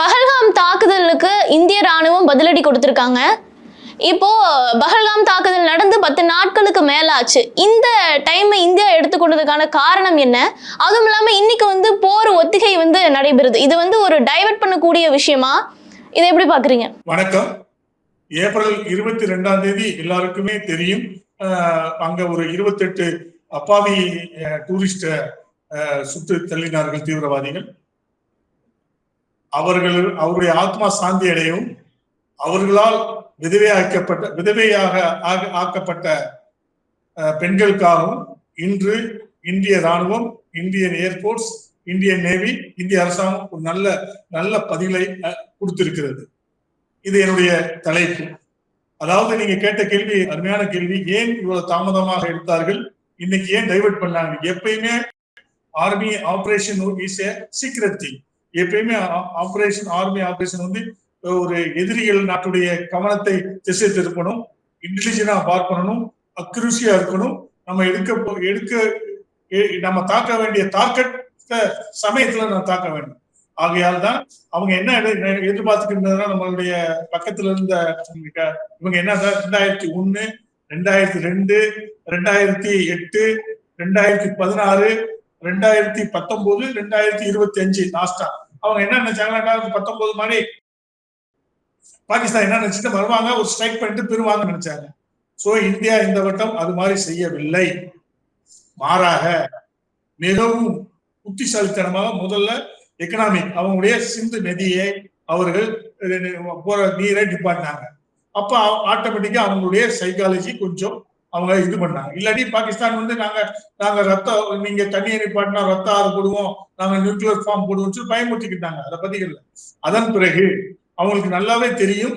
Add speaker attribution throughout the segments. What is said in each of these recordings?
Speaker 1: பஹல்காம் தாக்குதலுக்கு இந்திய ராணுவம் பதிலடி கொடுத்துருக்காங்க. இப்போ பஹல்காம் தாக்குதல் நடந்து பத்து நாட்களுக்கு மேலாச்சு. இந்த டைமை இந்தியா எடுத்துக்கொண்டதுக்கான காரணம் என்ன? அதுவும் இல்லாமல் இன்னைக்கு வந்து போர் ஒத்திகை வந்து நடைபெறுது. இது வந்து ஒரு டைவர்ட் பண்ணக்கூடிய விஷயமா? இதை எப்படி பாக்குறீங்க
Speaker 2: வணக்கம். ஏப்ரல் இருபத்தி ரெண்டாம் தேதி எல்லாருக்குமே தெரியும். அங்க ஒரு இருபத்தெட்டு அப்பாவி டூரிஸ்ட சுட்டு தள்ளினார்கள் தீவிரவாதிகள். அவர்கள் அவருடைய ஆத்மா சாந்தி அடையவும் அவர்களால் விதவையாக்கப்பட்ட விதவையாக ஆக்கப்பட்ட பெண்களுக்காகவும் இன்று இந்திய ராணுவம் இந்தியன் ஏர்போர்ட்ஸ் இந்தியன் நேவி இந்திய அரசாங்கம் ஒரு நல்ல நல்ல பதிலை கொடுத்திருக்கிறது. இது என்னுடைய தலைப்பு. அதாவது நீங்க கேட்ட கேள்வி அருமையான கேள்வி ஏன் இவ்வளவு தாமதமாக எடுத்தார்கள்? இன்னைக்கு ஏன் டைவர்ட் பண்ணாங்க? எப்பயுமே army operation is a secret thing எப்பயுமே ஆபரேஷன் ஆர்மி ஆபரேஷன் வந்து ஒரு எதிரிகள் நாட்டுடைய கவனத்தை திசை திருப்பணும் இன்டெலிஜென்டா பார்க்கணும் அக்ரூசியா இருக்கணும். நம்ம எடுக்க எடுக்க எ- நம்ம தாக்க வேண்டிய டார்கெட் சமயத்துல நம்ம தாக்க வேண்டும். ஆகையால் தான் அவங்க என்ன எதிர்பார்த்துக்கின்றதுனா நம்மளுடைய பக்கத்துல இருந்த இவங்க என்ன ரெண்டாயிரத்தி ஒண்ணு ரெண்டாயிரத்தி ரெண்டு ரெண்டாயிரத்தி எட்டு ரெண்டாயிரத்தி பதினாறு ரெண்டாயிரத்தி பத்தொன்பது ரெண்டாயிரத்தி இருபத்தி அஞ்சு லாஸ்டா அவங்க என்ன நினைச்சாங்க? ரெண்டாயிரத்தி பத்தொன்பது மாதிரி பாகிஸ்தான் என்ன நினைச்சிட்டு வருவாங்க? ஒரு ஸ்ட்ரைக் பண்ணிட்டு பெறுவாங்க நினைச்சாங்க. சோ இந்தியா இந்த வட்டம் அது மாதிரி செய்யவில்லை. மாறாக மிகவும் புத்திசாலித்தனமாக முதல்ல எக்கனாமிக் அவங்களுடைய சிந்து நதியை அவர்கள் போற நீரை நிப்பாட்டினாங்க. அப்ப ஆட்டோமேட்டிக்கா அவங்களுடைய சைக்காலஜி கொஞ்சம் அவங்க இது பண்ணாங்க. இல்லாட்டி பாகிஸ்தான் வந்து நாங்க நாங்க ரத்தம் நீங்க தண்ணியை நிப்பாட்டினா ரத்த ஆறு போடுவோம். நாங்க நியூக்ளியர் ஃபார்ம் போடுவோம் சொல்லி பயமுறுத்திக்கிட்டாங்க. அதை பத்தி இல்லை. அதன் பிறகு அவங்களுக்கு நல்லாவே தெரியும்.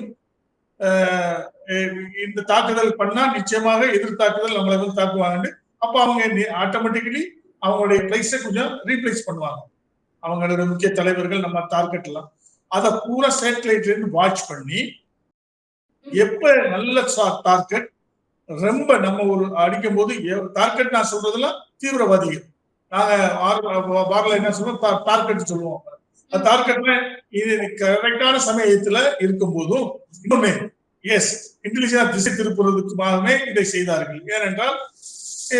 Speaker 2: இந்த தாக்குதல் பண்ணா நிச்சயமாக எதிர் தாக்குதல் நம்மளை வந்து தாக்குவாங்கன்னு. அப்ப அவங்க ஆட்டோமேட்டிக்கலி அவங்களுடைய பிளேஸை கொஞ்சம் ரீப்ளேஸ் பண்ணுவாங்க. அவங்களோட முக்கிய தலைவர்கள் நம்ம டார்கெட் எல்லாம். அதை பூரா சேட்டலைட்ல இருந்து வாட்ச் பண்ணி எப்ப நல்ல டார்கெட் ரொம்ப நம்ம ஒரு அடிக்கும் போது டார்கெட் நான் சொல்றதெல்லாம் தீவிரவாதிகள். நாங்க பார்ல என்ன சொல்றோம்? டார்கெட் சொல்லுவோம். டார்கெட்ல இது கரெக்டான சமயத்துல இருக்கும் போதும் இன்னுமே எஸ் இன்டெலிஜென்ட் திசை திருப்புறதுக்குமாகவே இதை செய்தார்கள். ஏனென்றால்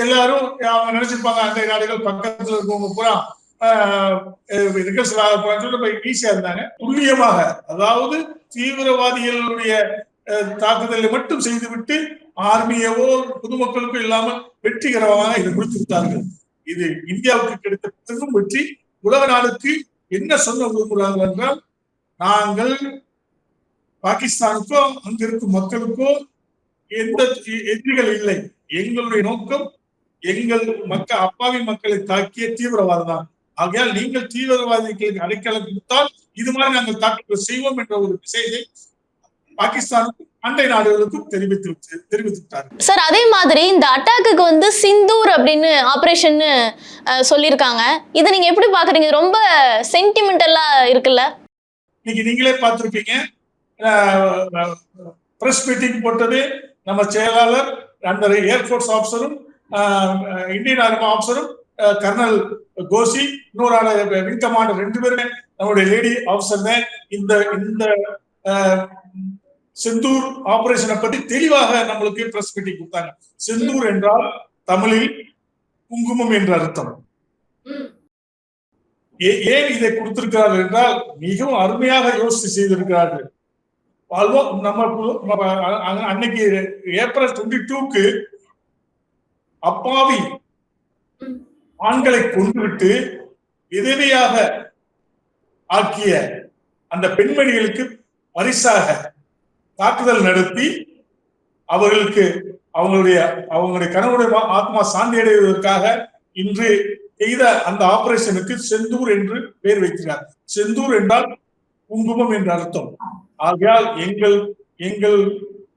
Speaker 2: எல்லாரும் அவங்க நினைச்சிருப்பாங்க அந்த நாடுகள் பக்கத்துல இருக்கவங்க பூரா ரிகர்சல் ஆக போறான்னு சொல்லிட்டு ஈஸியா இருந்தாங்க. துல்லியமாக அதாவது தீவிரவாதிகளுடைய தாக்குதலை மட்டும் செய்துவிட்டு ஆர்மியவோ பொதுமக்களுக்கும் இல்லாமல் வெற்றிகரமாக இதை முடித்து விட்டார்கள். இது இந்தியாவுக்கு கிடைத்த பெரும் வெற்றி. உலக நாடுக்கு என்ன சொன்ன விரும்புகிறார்கள் என்றால் நாங்கள் பாகிஸ்தானுக்கோ அங்கிருக்கும் மக்களுக்கோ எந்த எதிரிகள் இல்லை. எங்களுடைய நோக்கம் எங்கள் மக்கள் அப்பாவி மக்களை தாக்கிய தீவிரவாதம் தான் ஆகையால் நீங்கள் தீவிரவாதிகளுக்கு அடைக்கலம் கொடுத்தால் இது மாதிரி நாங்கள் தாக்குதல் செய்வோம் என்ற ஒரு விஷயத்தை பாகிஸ்தானுக்கும் அண்டை நாடுகளுக்கும் தெரிவித்து தெரிவித்துட்டார்கள்
Speaker 1: சார் அதே மாதிரி இந்த அட்டாக்குக்கு வந்து சிந்தூர் அப்படின்னு ஆபரேஷன் சொல்லியிருக்காங்க. இதை நீங்க எப்படி பாக்குறீங்க ரொம்ப சென்டிமெண்டலா இருக்குல்ல?
Speaker 2: இன்னைக்கு நீங்களே பார்த்திருப்பீங்க. பிரஸ் மீட்டிங் போட்டது நம்ம செயலாளர் அந்த ஏர்ஃபோர்ஸ் ஆஃபீஸரும் இந்தியன் ஆர்மி ஆஃபீஸரும் கர்னல் கோசி இன்னொரு ஆளு விங் கமாண்டர் ரெண்டு பேருமே நம்மளுடைய லேடி ஆஃபீஸர் தான். இந்த இந்த செந்தூர் ஆபரேஷனை பத்தி தெளிவாக நம்மளுக்கு பிரஸ் மீட்டிங் கொடுத்தாங்க. செந்தூர் என்றால் தமிழில் குங்குமம் என்ற அர்த்தம். ஏன் இதை கொடுத்திருக்கிறார்கள் என்றால் மிகவும் அருமையாக யோசித்து செய்திருக்கிறார்கள். நம்ம அன்னைக்கு ஏப்ரல் டுவெண்ட்டி டூக்கு அப்பாவி ஆண்களை கொண்டுவிட்டு விதவையாக ஆக்கிய அந்த பெண்மணிகளுக்கு பரிசாக தாக்குதல் நடத்தி அவர்களுக்கு அவங்களுடைய அவங்களுடைய கணவனுடைய ஆத்மா சாந்தி அடைவதற்காக இன்று செய்த அந்த ஆபரேஷனுக்கு செந்தூர் என்று பெயர் வைக்கிறார். செந்தூர் என்றால் குங்குமம் என்று அர்த்தம். ஆகையால் எங்கள் எங்கள்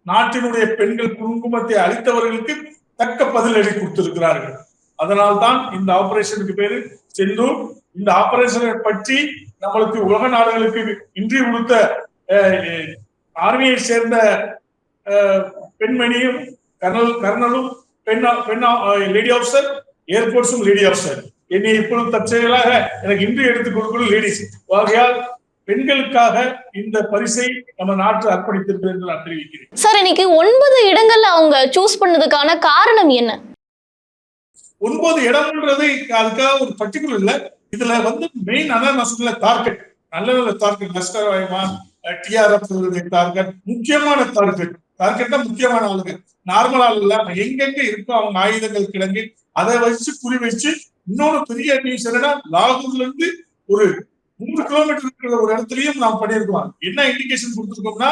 Speaker 2: நாட்டினுடைய பெண்கள் குங்குமத்தை அளித்தவர்களுக்கு தக்க பதிலடி கொடுத்திருக்கிறார்கள். அதனால்தான் இந்த ஆபரேஷனுக்கு பேரு செந்தூர். இந்த ஆபரேஷனை பற்றி நம்மளுக்கு உலக நாடுகளுக்கு இன்றி கொடுத்த அஹ், ஆர்மியை சேர்ந்த பெண்மணியும் கர்னல் கர்னலும் பெண் பெண் லேடி ஆஃபீஸர் ஏர்போர்ட்ஸும் லேடி ஆஃபீஸர் என்னை இப்பொழுது தற்செயலாக எனக்கு இன்று எடுத்துக் கொடுக்கணும் லேடிஸ் ஆகையால் பெண்களுக்காக இந்த பரிசை நம்ம நாட்டு அர்ப்பணித்திருக்கிறது என்று நான் தெரிவிக்கிறேன்.
Speaker 1: சார் இன்னைக்கு ஒன்பது இடங்கள்ல அவங்க சூஸ் பண்ணதுக்கான காரணம் என்ன?
Speaker 2: ஒன்பது இடம்ன்றது அதுக்காக ஒரு பர்டிகுலர் இல்ல. இதுல வந்து மெயின் அதான் நான் சொன்ன டார்கெட் நல்ல நல்ல டார்கெட் லஷ்கர் வாய்மா டிஆர்எஃப் டார்கெட் முக்கியமான டார்கெட் டார்கெட் தான் முக்கியமான ஆளுங்க. நார்மல் ஆள் இல்ல. எங்கெங்க இருக்கோ அவங்க ஆயுதங்கள் கிடங்கு அதை வச்சு குறி வச்சு இன்னொரு பெரிய நியூஸ் என்னன்னா லாகூர்ல இருந்து ஒரு நூறு கிலோமீட்டர் இருக்கிற ஒரு இடத்துலயும் நாம் பண்ணியிருக்கோம் என்ன இண்டிகேஷன் கொடுத்துருக்கோம்னா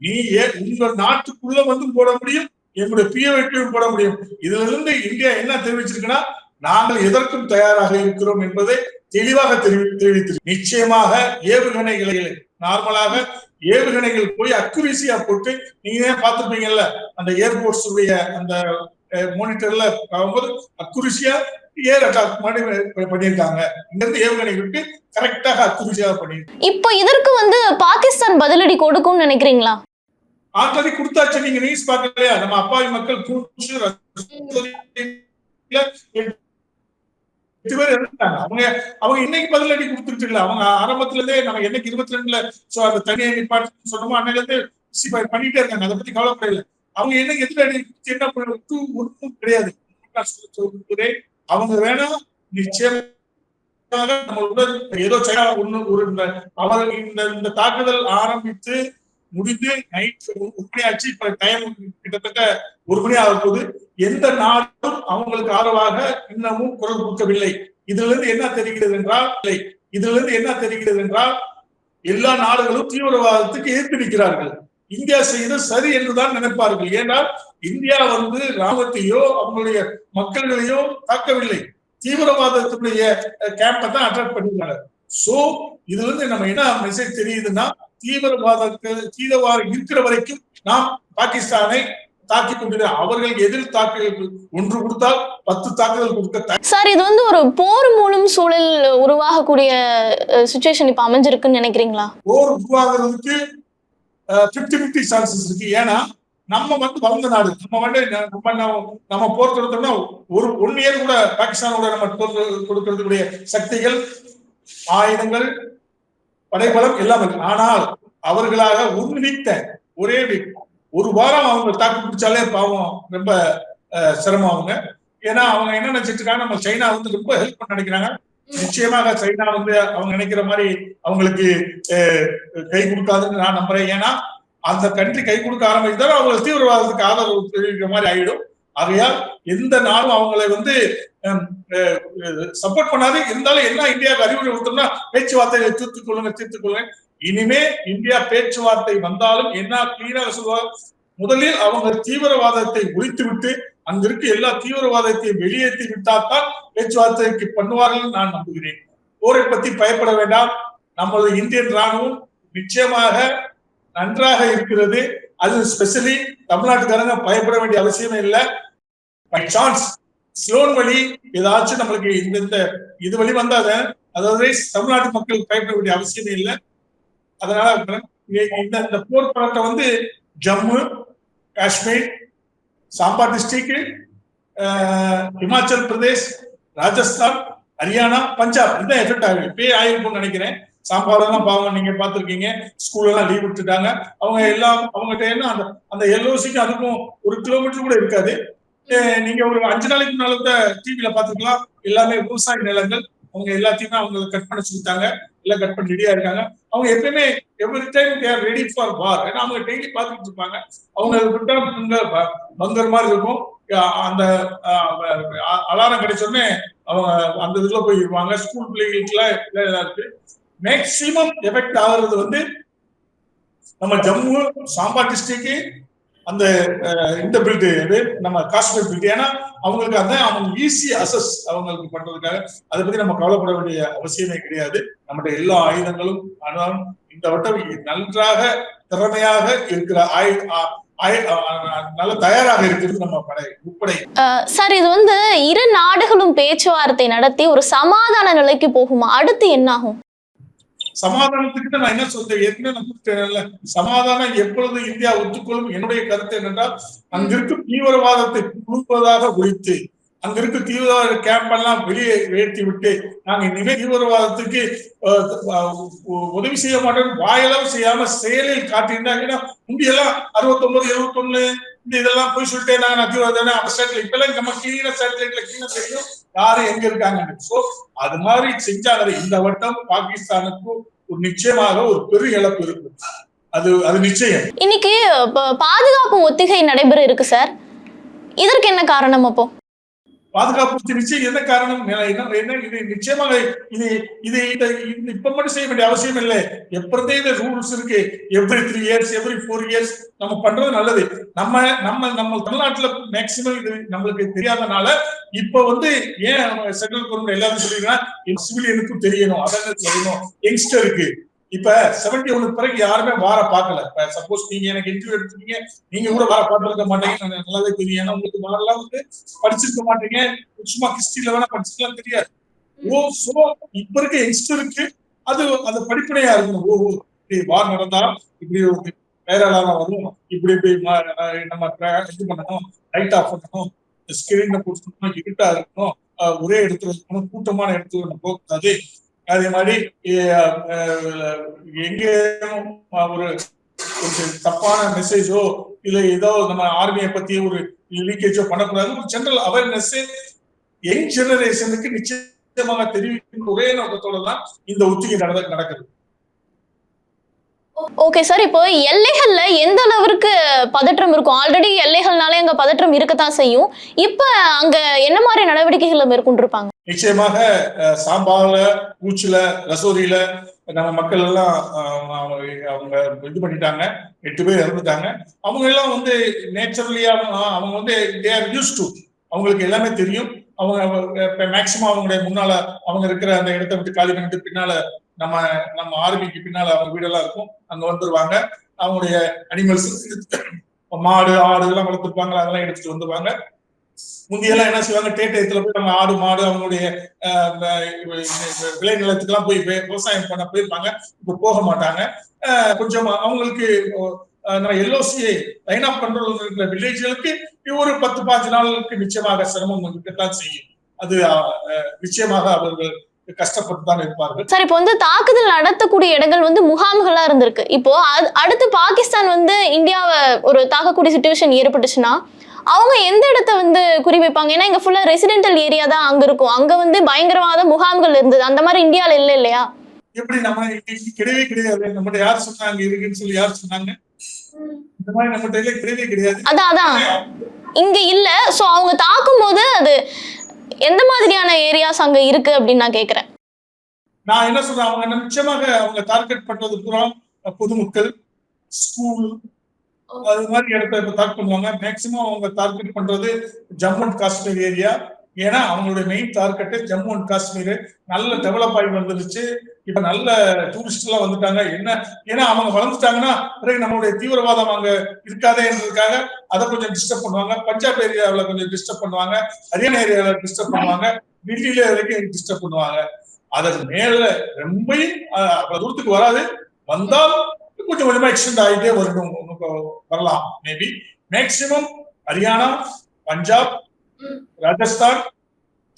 Speaker 2: நீ ஏ- உங்க நாட்டுக்குள்ள வந்து போட முடியும் எங்களுடைய பிஎவைக்கும் போட முடியும். இதுல இருந்து இந்தியா என்ன தெரிவிச்சிருக்குன்னா நாங்கள் எதற்கும் தயாராக இருக்கிறோம் என்பதை தெளிவாக தெரிவி தெரிவித்திருக்கோம் நிச்சயமாக ஏவுகணைகளை நார்மலாக ஏவுகணைகள் போய் அக்குரிசியா போட்டு நீங்க ஏன் பார்த்திருப்பீங்கல்ல? அந்த ஏர்போர்ட்ஸ் உடைய அந்த மானிட்டர்ல ஆகும்போது அக்குரிசியா
Speaker 1: இப்போ இதற்கு வந்து பாகிஸ்தான் பதிலடி கொடுக்கும்னு நினைக்கிறீங்களா?
Speaker 2: ஆல்ரெடி கொடுத்தாச்சு. நீங்க நியூஸ் பார்க்கலையா? நம்ம அப்பாவி மக்கள் எட்டு பேர் இறந்துட்டாங்க. அவங்க அவங்க இன்னைக்கு பதிலடி கொடுத்துட்டு இல்ல அவங்க ஆரம்பத்துல இருந்தே நம்ம என்னைக்கு இருபத்தி ரெண்டுல சோ அந்த தனியை நிப்பாட்டு சொன்னோமோ அன்னையில இருந்து பண்ணிட்டே இருக்காங்க. அதை பத்தி கவலைப்படல அவங்க என்ன எதிரடி கொடுத்து என்ன பண்ணுறது ஒன்றும் கிடையாது. அவங்க வேணா நிச்சயமாக நம்மளோட ஏதோ சைனா ஒண்ணு ஒரு இந்த- அவர் இந்த இந்த தாக்குதல் ஆரம்பித்து முடிந்து நைட் ஒரு மணி ஆச்சு. இப்ப டைம் கிட்டத்தட்ட ஒரு மணி ஆக எந்த நாடும் அவங்களுக்கு ஆதரவாக இன்னமும் குரல் கொடுக்கவில்லை. இதுல இருந்து என்ன தெரிகிறது என்றால் இல்லை இதுல இருந்து என்ன தெரிகிறது என்றால் எல்லா நாடுகளும் தீவிரவாதத்துக்கு எதிர்த்து நிற்கிறார்கள். இந்தியா செய்தது சரி என்றுதான் நினைப்பார்கள். ஏனால் இந்தியா வந்து ராணுவத்தையோ அவங்களுடைய மக்கள்களையோ தாக்கவில்லை. தீவிரவாதத்துடைய கேம்பை தான் அட்ராக்ட் பண்ணிருக்காங்க சோ இதுல இருந்து நம்ம என்ன மெசேஜ் தெரியுதுன்னா தீவிரவாதத்தை தீவிரவாதம் இருக்கிற வரைக்கும் நாம் பாகிஸ்தானை தாக்கி கொண்டு அவர்கள் எதிர் தாக்குதல் ஒன்று கொடுத்தால் பத்து தாக்குதல் கொடுக்க.
Speaker 1: சார் இது வந்து ஒரு போர் மூலம் சூழல் உருவாகக்கூடிய சுச்சுவேஷன் இப்ப அமைஞ்சிருக்குன்னு நினைக்கிறீங்களா
Speaker 2: போர் உருவாகிறதுக்கு பிப்டி பிப்டி சான்சஸ் இருக்கு ஏன்னா நம்ம வந்து வளர்ந்த நாடு நம்ம வந்து நம்ம நம்ம- போர் தொடுத்தோம்னா ஒரு ஒன் இயர் கூட பாகிஸ்தானோட நம்ம போர் கொடுக்கறதுக்குரிய சக்திகள் ஆயுதங்கள் படைபலம் எல்லாம் இருக்கு. ஆனால் அவர்களாக ஒரு வீக் ஒரே ஒரு வாரம் அவங்க தாக்கு பிடிச்சாலே பாவம் ரொம்ப சிரமம் அவங்க. ஏன்னா அவங்க என்ன நினைச்சிட்டு இருக்காங்க நம்ம சைனா வந்து ரொம்ப ஹெல்ப் பண்ண நினைக்கிறாங்க. நிச்சயமாக சைனா வந்து அவங்க நினைக்கிற மாதிரி அவங்களுக்கு கை கொடுக்காதுன்னு நான் நம்புறேன். ஏன்னா அந்த கண்ட்ரி கை கொடுக்க ஆரம்பித்தாலும் அவங்களுக்கு தீவிரவாதத்துக்கு ஆதரவு தெரிவிக்கிற மாதிரி ஆயிடும். ஆகையால் எந்த நாடும் அவங்களை வந்து சப்போர்ட் பண்ணாது. இருந்தாலும் என்ன இந்தியாவுக்கு அறிவுரை கொடுத்தோம்னா பேச்சுவார்த்தைகளை தீர்த்துக் கொள்ளுங்க தீர்த்துக் கொள்ளுங்க இனிமே இந்தியா பேச்சுவார்த்தை வந்தாலும் என்ன கிளீனாக சொல்லுவாங்க முதலில் அவங்க தீவிரவாதத்தை ஒழித்துவிட்டு விட்டு அங்கிருக்கு எல்லா தீவிரவாதத்தையும் வெளியேற்றி விட்டால்தான் பேச்சுவார்த்தைக்கு பண்ணுவார்கள் நான் நம்புகிறேன். போரை பத்தி பயப்பட வேண்டாம். நமது இந்தியன் ராணுவம் நிச்சயமாக நன்றாக இருக்கிறது. அது ஸ்பெஷலி தமிழ்நாட்டுக்காரங்க பயப்பட வேண்டிய அவசியமே இல்லை. பை சான்ஸ் ஸ்லோன் வழி ஏதாச்சும் நம்மளுக்கு இந்த இந்த இது வழி வந்தாத அதாவது தமிழ்நாட்டு மக்கள் பயப்பட வேண்டிய அவசியமே இல்லை. அதனால இந்த இந்த போர் படத்தை வந்து ஜம்மு காஷ்மீர் சாம்பா டிஸ்ட்ரிக்ட் இமாச்சல் பிரதேஷ் ராஜஸ்தான் ஹரியானா பஞ்சாப். இதுதான் எஃபெக்ட் ஆகும் இப்பயே ஆயிருக்கும்னு நினைக்கிறேன். சாம்பாரெல்லாம் பாவம் நீங்க பார்த்துருக்கீங்க. ஸ்கூல் எல்லாம் லீவ் விட்டுட்டாங்க. அவங்க எல்லாம் அவங்ககிட்ட என்ன அந்த அந்த எல்ஓசிக்கும் அதுக்கும் ஒரு கிலோமீட்டர் கூட இருக்காது. நீங்க ஒரு அஞ்சு நாளைக்கு முன்னால கூட டிவில பாத்துக்கலாம் எல்லாமே விவசாய நிலங்கள். அவங்க எல்லாத்தையுமே அவங்க கட் பண்ண சொல்லிட்டாங்க எல்லாம் கட் பண்ணி ரெடியா இருக்காங்க. அவங்க எப்பயுமே every time there ready for war ஏன்னா அவங்க டெய்லி பார்த்துட்டு இருப்பாங்க. அவங்க விட்டா இங்க பங்கர் மாதிரி இருக்கும். அந்த அலாரம் கிடைச்சோடனே அவங்க அந்த இதுல போயிருவாங்க ஸ்கூல் பிள்ளைகளுக்குலாம் இதெல்லாம் இருக்கு. மேக்சிமம் எஃபெக்ட் ஆகுறது வந்து நம்ம ஜம்மு சாம்பா டிஸ்ட்ரிக்ட் அந்த அஹ், இந்த பில்டு இது நம்ம காஷ்மீர் பில்டு ஏன்னா அவங்களுக்கு அதான் அவங்க ஈஸி அசஸ் அவங்களுக்கு பண்றதுக்காக. அதை பத்தி நம்ம கவலைப்பட வேண்டிய அவசியமே கிடையாது. நம்மகிட்ட எல்லா ஆயுதங்களும் ஆனாலும் இந்த வட்டம் நன்றாக திறமையாக இருக்கிற ஆயு ஆ- நல்ல தயாராக இருக்கிறது நம்ம படை
Speaker 1: சார் இது வந்து இரு நாடுகளும் பேச்சுவார்த்தை நடத்தி ஒரு சமாதான நிலைக்கு போகுமா? அடுத்து என்ன ஆகும்
Speaker 2: சமாதானத்துக்கு நான் என்ன சொல்றேன்? ஏற்கனவே நான் சமாதானம் எப்பொழுது இந்தியா ஒத்துக்கொள்ளும்? என்னுடைய கருத்து என்னென்றால் அங்கிருக்கும் தீவிரவாதத்தை முழுவதாக ஒழித்து அங்க இருக்க தீவிரவாத கேம்ப் எல்லாம் வெளியே ஏற்றி விட்டு நாங்க இனிமே தீவிரவாதத்துக்கு உதவி செய்ய மாட்டோம். வாயளவு செய்யாம செயலில் காட்டியிருந்தாங்கன்னா முந்தியெல்லாம் அறுபத்தொன்பது எழுபத்தொன்னு இதெல்லாம் போய் சொல்லிட்டே நான் தீவிரவாதம் அந்த சேட்டலைட் இப்பெல்லாம் நம்ம கீழ சேட்டலைட்ல கீழே தெரியும் யாரு எங்க இருக்காங்கன்னு. சோ அது மாதிரி செஞ்சாங்க இந்த வட்டம் பாகிஸ்தானுக்கு ஒரு நிச்சயமாக ஒரு பெரிய இழப்பு இருக்கு அது அது நிச்சயம்.
Speaker 1: இன்னைக்கு பாதுகாப்பு ஒத்திகை நடைபெற இருக்கு சார் இதற்கு என்ன காரணம் அப்போ?
Speaker 2: பாதுகாப்பு நிச்சயம் என்ன காரணம்? என்ன? இது நிச்சயமாக இது இது இந்த- இப்ப மட்டும் செய்ய வேண்டிய அவசியம் இல்லை. எப்பறதே இந்த ரூல்ஸ் இருக்கு. Every three years every four years நம்ம பண்றது நல்லது. நம்ம நம்ம நம்ம தமிழ்நாட்டுல மேக்சிமம் இது நம்மளுக்கு தெரியாதனால இப்ப வந்து ஏன் சென்ட்ரல் கவர்மெண்ட் எல்லாரும் சொல்லிருக்காங்க சிவிலியனுக்கும் தெரியணும். அதான் தெரியணும் யங்ஸ்டருக்கு இப்ப செவன்டி ஒனுக்கு பிறகு யாருமே வார பார்க்கல. இப்ப சப்போஸ் நீங்க எனக்கு இன்டர்வியூ எடுத்தீங்க நீங்க கூட வார பார்த்துருக்க மாட்டீங்க. நல்லாவே தெரியும். ஏன்னா உங்களுக்கு வரலாம் வந்து படிச்சிருக்க மாட்டீங்க. சும்மா ஹிஸ்டரியில வேணா படிச்சிருக்கலாம் தெரியாது. ஓ சோ இப்ப இருக்க யங்ஸ்டருக்கு அது அந்த படிப்பனையா இருக்கணும். ஓ ஓ, இப்படி வார் நடந்தா இப்படி பேராளாக வரும். இப்படி இப்படி நம்ம இது பண்ணணும். லைட் ஆஃப் பண்ணணும். ஸ்கிரீன்ல போட்டுக்கணும். இருட்டா இருக்கணும். ஒரே இடத்துல இருக்கணும். கூட்டமான இடத்துல போகக்கூடாது. அதே மாதிரி எங்கேயும் ஒரு தப்பான மெசேஜோ இல்ல ஏதோ நம்ம ஆர்மியை பத்தி ஒரு லீக்கேஜோ பண்ணக்கூடாது. ஒரு ஜென்ரல் அவேர்னஸ் யங் ஜெனரேஷனுக்கு நிச்சயமாக தெரிவிக்கும் ஒரே நோக்கத்தோட தான் இந்த ஒத்திகை நடந்த நடக்குது.
Speaker 1: ஓகே சார் இப்போ எல்லைகள்ல எந்த அளவிற்கு பதற்றம் இருக்கும்? ஆல்ரெடி எல்லைகள்னாலே அங்க பதற்றம் இருக்கத்தான் செய்யும். இப்ப அங்க என்ன மாதிரி நடவடிக்கைகள் மேற்கொண்டிருப்பாங்க?
Speaker 2: நிச்சயமாக சாம்பால பூச்சில ரசோரியில நம்ம மக்கள் எல்லாம் அவங்க- அவங்க இது பண்ணிட்டாங்க. எட்டு பேர் இறந்துட்டாங்க. அவங்க எல்லாம் வந்து நேச்சுரலியா அவங்க வந்து தே ஆர் யூஸ் டு அவங்களுக்கு எல்லாமே தெரியும். அவங்க மேக்சிமம் அவங்களுடைய முன்னால அவங்க இருக்கிற அந்த இடத்த விட்டு காலி பண்ணிட்டு பின்னால நம்ம நம்ம ஆர்மிக்கு பின்னால அவங்க வீடெல்லாம் இருக்கும். அங்க வந்துருவாங்க. அவங்களுடைய அனிமல்ஸ் மாடு ஆடு எல்லாம் வளர்த்துருப்பாங்க. அதெல்லாம் எடுத்துட்டு வந்துருவாங்க. முந்தியெல்லாம் என்ன செய்வாங்க டேட்டயத்துல போய் நம்ம ஆடு மாடு அவங்களுடைய விளை நிலத்துக்கெல்லாம் போய் விவசாயம் பண்ண போயிருப்பாங்க. இப்போ போக மாட்டாங்க. கொஞ்சம் அவங்களுக்கு நம்ம எல்ஓசியை லைன் அப் கண்ட்ரோல் இருக்கிற வில்லேஜ்களுக்கு ஒரு பத்து பாஞ்சு நாளுக்கு நிச்சயமாக சிரமம் இருக்கத்தான் செய்யும். அது நிச்சயமாக அவர்கள் கஷ்டப்பட்டு தான் இருப்பார்கள்.
Speaker 1: சார் இப்போ வந்து தாக்குதல் நடத்தக்கூடிய இடங்கள் வந்து முகாம்களா இருந்திருக்கு. இப்போ அடுத்து பாகிஸ்தான் வந்து இந்தியாவை ஒரு தாக்கக்கூடிய சுச்சுவேஷன் ஏற்பட்டுச்சுன்னா அவங்க எந்த இடத்த வந்து குறிவைப்பாங்க? ஏன்னா இங்க ஃபுல்லா ரெசிடென்டல் ஏரியா தான் அங்க இருக்கும். அங்க வந்து பயங்கரவாத முகாம்கள் இருந்தது. அந்த மாதிரி இந்தியால இல்ல இல்லையா?
Speaker 2: எப்படி நம்ம கிடையவே கிடையாது. நம்மகிட்ட யார் சொன்னாங்க? இருக்குன்னு சொல்லி யார் சொன்னாங்க? இந்த மாதிரி நம்மகிட்ட கிடையவே கிடையாது.
Speaker 1: அதான் அதான். இங்க இல்ல. சோ அவங்க தாக்கும் போது அது எந்த மாதிரியான ஏரியாஸ் அங்க இருக்கு அப்படின்னு நான் கேக்குறேன்.
Speaker 2: நான் என்ன சொல்றேன்? அவங்க நிச்சயமாக அவங்க டார்கெட் பண்றது பூரா பொதுமக்கள் ஸ்கூல் அது மாதிரி இடத்த இப்ப டார்கெட் பண்ணுவாங்க. மேக்சிமம் அவங்க டார்கெட் பண்றது ஜம்மு அண்ட் காஷ்மீர் ஏரியா ஏன்னா அவங்களுடைய main target Jammu and Kashmir. நல்ல டெவலப் ஆகி வந்துருச்சு. இப்ப நல்ல டூரிஸ்ட் எல்லாம் வந்துட்டாங்க. என்ன ஏன்னா அவங்க வளர்ந்துட்டாங்கன்னா பிறகு நம்மளுடைய தீவிரவாதம் அங்க இருக்காதேன்றதுக்காக அதை கொஞ்சம் டிஸ்டர்ப் பண்ணுவாங்க. பஞ்சாப் ஏரியாவில் கொஞ்சம் டிஸ்டர்ப் பண்ணுவாங்க. ஹரியானா ஏரியாவில் டிஸ்டர்ப் பண்ணுவாங்க. டெல்லியில வரைக்கும் டிஸ்டர்ப் பண்ணுவாங்க. அதற்கு மேல ரொம்ப அவ்வளவு தூரத்துக்கு வராது. வந்தால் கொஞ்சம் கொஞ்சமா எக்ஸ்டெண்ட் ஆகிட்டே வரணும் உனக்கு வரலாம். Maybe maximum Haryana Punjab Rajasthan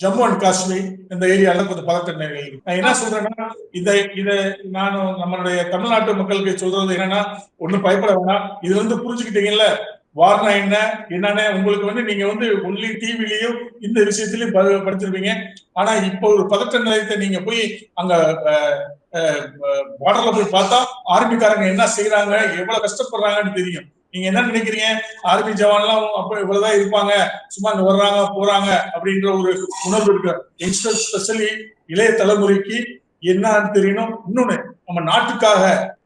Speaker 2: Jammu and Kashmir இந்த ஏரியால கொஞ்சம் நிலை இருக்கு. நான் என்ன சொல்றேன்னா இதை இதை நான் நம்மளுடைய தமிழ்நாட்டு மக்களுக்கு சொல்றது என்னன்னா ஒண்ணும் பயப்பட வேணாம். இதுல இருந்து புரிஞ்சுக்கிட்டீங்கல்ல? வார்னா என்ன? என்னன்னு உங்களுக்கு வந்து நீங்க வந்து ஒன்லி டிவிலையும் இந்த விஷயத்திலயும் படிச்சிருப்பீங்க. ஆனா இப்போ ஒரு பதட்ட நிலையத்தை நீங்க போய் அங்க பார்டர்ல போய் பார்த்தா ஆர்மிக்காரங்க என்ன செய்யறாங்க எவ்வளவு கஷ்டப்படுறாங்கன்னு தெரியும். நீங்க என்ன நினைக்கிறீங்க? ஆர்மி ஜவான்லாம் அப்ப இவ்வளவுதான் இருப்பாங்க சும்மா இங்க வர்றாங்க போறாங்க அப்படின்ற ஒரு உணர்வு இருக்கு. யங்ஸ்டர் ஸ்பெஷலி இளைய தலைமுறைக்கு என்னன்னு தெரியணும். இன்னொன்னு நம்ம நாட்டுக்காக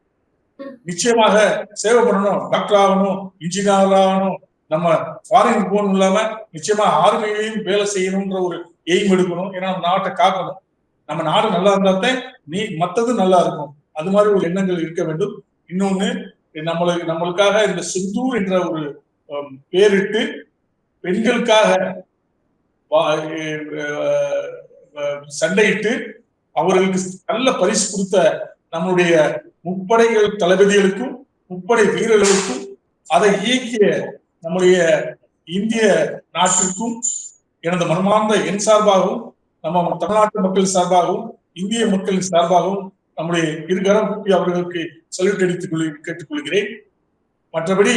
Speaker 2: நிச்சயமாக சேவை பண்ணணும். டாக்டர் ஆகணும் இன்ஜினியர் ஆகணும். நம்ம ஃபாரின் போகணும் இல்லாம நிச்சயமா ஆர்மியிலையும் வேலை செய்யணும்ன்ற ஒரு எய்ம் எடுக்கணும். ஏன்னா நம்ம நாட்டை காக்கணும். நம்ம நாடு நல்லா இருந்தாத்தான் நீ மத்தது நல்லா இருக்கும். அது மாதிரி ஒரு எண்ணங்கள் இருக்க வேண்டும். இன்னொன்னு நம்மளுக்கு நம்மளுக்காக இந்த சிந்து என்ற ஒரு பேரிட்டு பெண்களுக்காக வா- சண்டையிட்டு அவர்களுக்கு நல்ல பரிசு கொடுத்த நம்முடைய முப்படைகள் தளபதிகளுக்கும் முப்படை வீரர்களுக்கும் அதை இயக்கிய நம்முடைய இந்திய நாட்டிற்கும் எனது மனமார்ந்த என் சார்பாகவும் நம்ம தமிழ்நாட்டு மக்கள் சார்பாகவும் இந்திய மக்களின் சார்பாகவும் நம்முடைய இருகரம் கூப்பி அவர்களுக்கு சல்யூட் அடித்துக் கொள்ளி கேட்டுக்கொள்கிறேன். மற்றபடி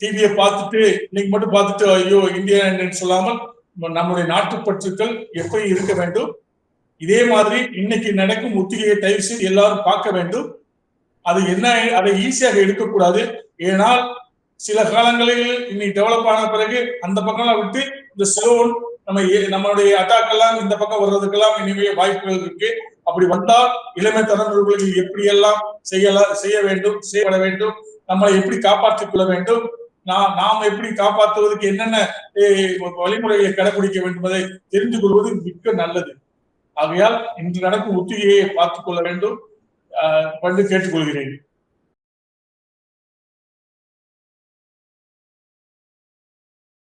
Speaker 2: டிவியை பார்த்துட்டு இன்னைக்கு மட்டும் பார்த்துட்டு ஐயோ இந்தியா என்று சொல்லாமல் நம்முடைய நம்முடைய நாட்டுப்பற்றுக்கள் எப்படி இருக்க வேண்டும். இதே மாதிரி இன்னைக்கு நடக்கும் ஒத்திகையை தயவு செய்து எல்லாரும் பார்க்க வேண்டும். அது என்ன அதை ஈஸியாக எடுக்கக்கூடாது. ஏனால் சில காலங்களில் இன்னைக்கு டெவலப் ஆன பிறகு அந்த பக்கம்லாம் விட்டு இந்த ஸ்லோன் நம்ம ஏ- நம்மளுடைய அட்டாக் எல்லாம் இந்த பக்கம் வர்றதுக்கெல்லாம் இனிமே வாய்ப்புகள் இருக்கு. அப்படி வந்தால் இளமை தலைமுறைகளுக்கு எப்படி எல்லாம் செய்யலாம் செய்ய வேண்டும் செய்யப்பட வேண்டும் நம்மளை எப்படி காப்பாற்றிக் கொள்ள வேண்டும் நாம் நாம் எப்படி காப்பாற்றுவதற்கு என்னென்ன வழிமுறைகளை கடைபிடிக்க வேண்டும் என்பதை தெரிந்து கொள்வது மிக்க நல்லது. ஆகையால் இன்று நடக்கும் ஒத்திகையை பார்த்துக் கொள்ள வேண்டும். ஆஹ் வந்து கேட்டுக்கொள்கிறேன்.